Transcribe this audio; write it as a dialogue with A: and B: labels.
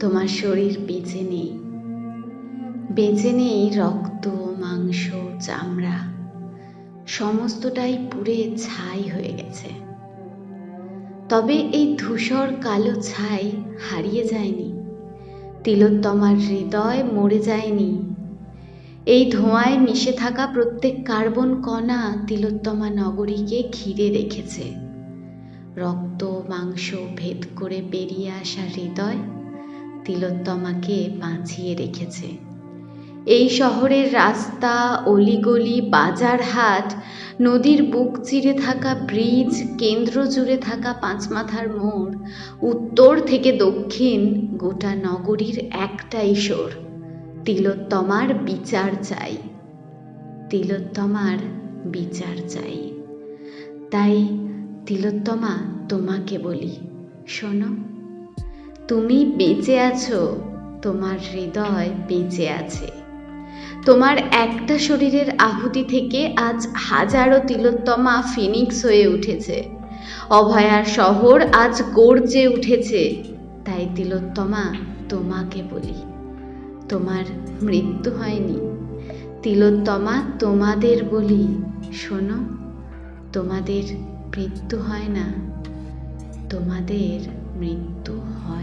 A: তোমার শরীর বেঁচে নেই। বেঁচে নেই রক্ত, মাংস, চামড়া, সমস্তটাই পুড়ে ছাই হয়ে গেছে। তবে এই ধূসর কালো ছাই হারিয়ে যায়নি। তিলোত্তমার হৃদয় মরে যায়নি। এই ধোঁয়ায় মিশে থাকা প্রত্যেক কার্বন কণা তিলোত্তমা নগরীকে ঘিরে রেখেছে। রক্ত, মাংস ভেদ করে বেরিয়ে আসা হৃদয় তিলোত্তমাকে বাঁচিয়ে রেখেছে। এই শহরের রাস্তা, অলিগলি বাজার হাট নদীর বুক চিরে থাকা ব্রিজ, কেন্দ্র জুড়ে থাকা পাঁচমাথার মোড়, উত্তর থেকে দক্ষিণ গোটা নগরীর একটাই সোর, তিলোত্তমার বিচার চাই। তিলোত্তমার বিচার চাই। তাই তিলোত্তমা, তোমাকে বলি, শোনো, তুমি বেঁচে আছো, তোমার হৃদয় বেঁচে আছে। তোমার একটা শরীরের আহুতি থেকে আজ হাজারো তিলোত্তমা ফিনিক্স হয়ে উঠেছে। অভয়ার শহর আজ গর্জে উঠেছে। তাই তিলোত্তমা, তোমাকে বলি, তোমার মৃত্যু হয়নি। তিলোত্তমা, তোমাদের বলি, শোনো, তোমাদের মৃত্যু হয় না। তোমাদের মৃত্যু হয়